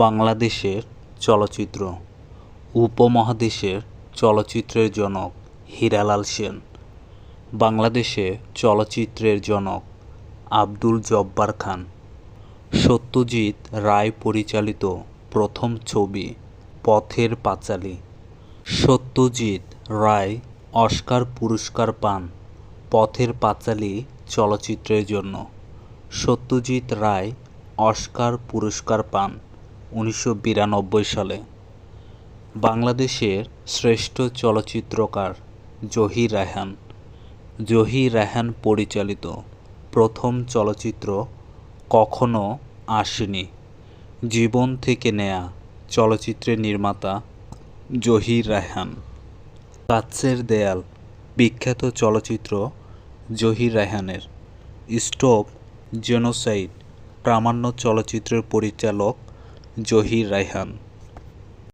বাংলাদেশের চলচ্চিত্র, উপমহাদেশের চলচ্চিত্রের জনক হীরালাল সেন, বাংলাদেশে চলচ্চিত্রের জনক আব্দুল জব্বার খান, সত্যজিৎ রায় পরিচালিত প্রথম ছবি পথের পাঁচালী, সত্যজিৎ রায় অস্কার পুরস্কার পান পথের পাঁচালী চলচ্চিত্রের জন্য, সত্যজিৎ রায় অস্কার পুরস্কার পান। উনিশশো বিরানব্বই সালে বাংলাদেশের শ্রেষ্ঠ চলচ্চিত্রকার জহির রায়হান জহির রায়হান পরিচালিত প্রথম চলচ্চিত্র কখনো আসেনি। জীবন থেকে নেয়া চলচ্চিত্রের নির্মাতা জহির রায়হান। কাচ্চের দেয়াল বিখ্যাত চলচ্চিত্র জহির রায়হানের। স্টপ জেনোসাইড প্রামাণ্য চলচ্চিত্রের পরিচালক জহির রায়হান